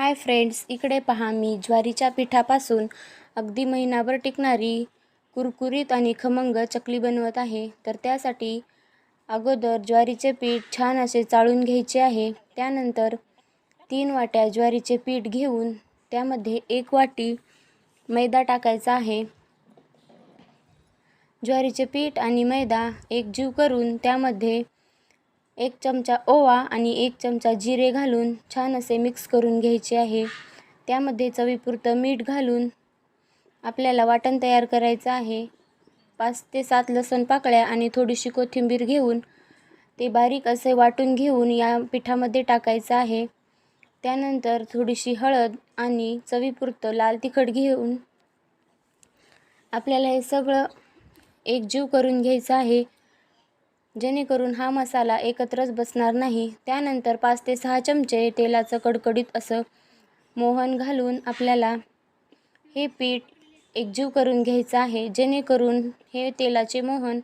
Hi friends इकडे पहा मी ज्वारीच्या पिठापासून. अगदी महिनाभर टिकणारी कुरकुरीत आणि खमंग चकली बनवत आहे. तर त्यासाठी अगोदर ज्वारीचे पीठ छान असे चाळून घ्यायचे आहे. त्यानंतर तीन वाट्या ज्वारीचे पीठ घेऊन त्यामध्ये एक वाटी मैदा टाकायचा आहे. ज्वारीचे पीठ आणि मैदा एकजीव करून त्यामध्ये एक चमचा ओवा आणि एक चमचा जिरे घालून छान असे मिक्स करून घ्यायचे आहे. त्यामध्ये चवीपुरतं मीठ घालून आपल्याला वाटण तयार करायचं आहे. पाच ते सात लसण पाकळ्या आणि थोडीशी कोथिंबीर घेऊन ते बारीक असे वाटून घेऊन या पिठामध्ये टाकायचं आहे. त्यानंतर थोडीशी हळद आणि चवीपुरतं लाल तिखट घेऊन आपल्याला हे सगळं एकजीव करून घ्यायचं आहे. जेणेकरून हा मसाला एकत्रच बसणार नाही. त्यानंतर पाच ते सहा चमचे तेलाचं कडकडीत असं मोहन घालून आपल्याला हे पीठ एकजीव करून घ्यायचं आहे. जेणेकरून हे तेलाचे मोहन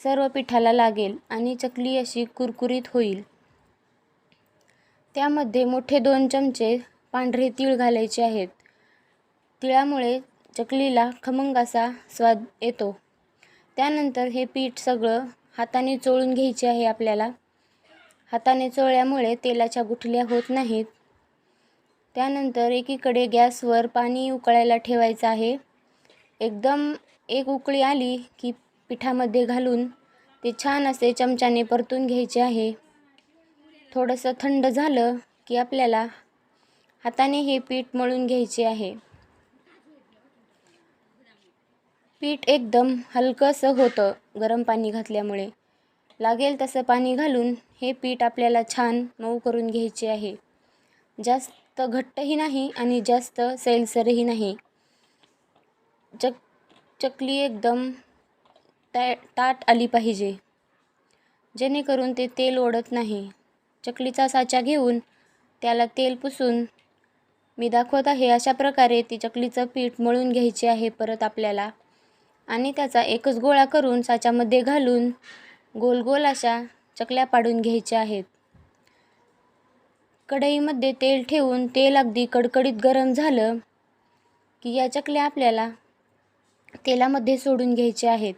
सर्व पिठाला लागेल आणि चकली अशी कुरकुरीत होईल. त्यामध्ये मोठे दोन चमचे पांढरे तीळ घालायचे आहेत. तिळामुळे चकलीला खमंग असा स्वाद येतो. त्यानंतर हे पीठ सगळं हाताने चोळून घ्यायची आहे आपल्याला. हाताने चोळल्यामुळे तेलाच्या गुठल्या होत नाहीत. त्यानंतर एकीकडे गॅसवर पाणी उकळायला ठेवायचं आहे. एकदम एक उकळी आली की पिठामध्ये घालून ते छान असे चमच्याने परतून घ्यायचे आहे. थोडंसं थंड झालं की आपल्याला हाताने हे पीठ मळून घ्यायचे आहे. पीठ एकदम हलकंसं होतं गरम पाणी घातल्यामुळे. लागेल तसं पाणी घालून हे पीठ आपल्याला छान मऊ करून घ्यायचे आहे. जास्त घट्टही नाही आणि जास्त सैलसरही नाही. चक चकली एकदम ता ताट आली पाहिजे. जेणेकरून ते तेल ओढत नाही. चकलीचा साचा घेऊन त्याला तेल पुसून मी दाखवत आहे अशा प्रकारे ती चकलीचं पीठ मळून घ्यायचे आहे परत आपल्याला. आणि त्याचा एकच गोळा करून साच्यामध्ये घालून गोल गोल अशा चकल्या पाडून घ्यायच्या आहेत. कढईमध्ये तेल ठेवून तेल अगदी कडकडीत गरम झालं की या चकल्या आपल्याला तेलामध्ये सोडून घ्यायचे आहेत.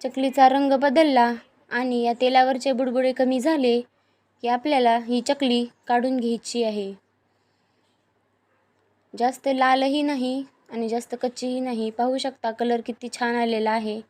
चकलीचा रंग बदलला आणि या तेलावरचे बुडबुडे कमी झाले की आपल्याला ही चकली काढून घ्यायची आहे. जास्त लालही नाही आणि जास्त कच्चीही नाही. पाहू शकता कलर किती छान आलेला आहे.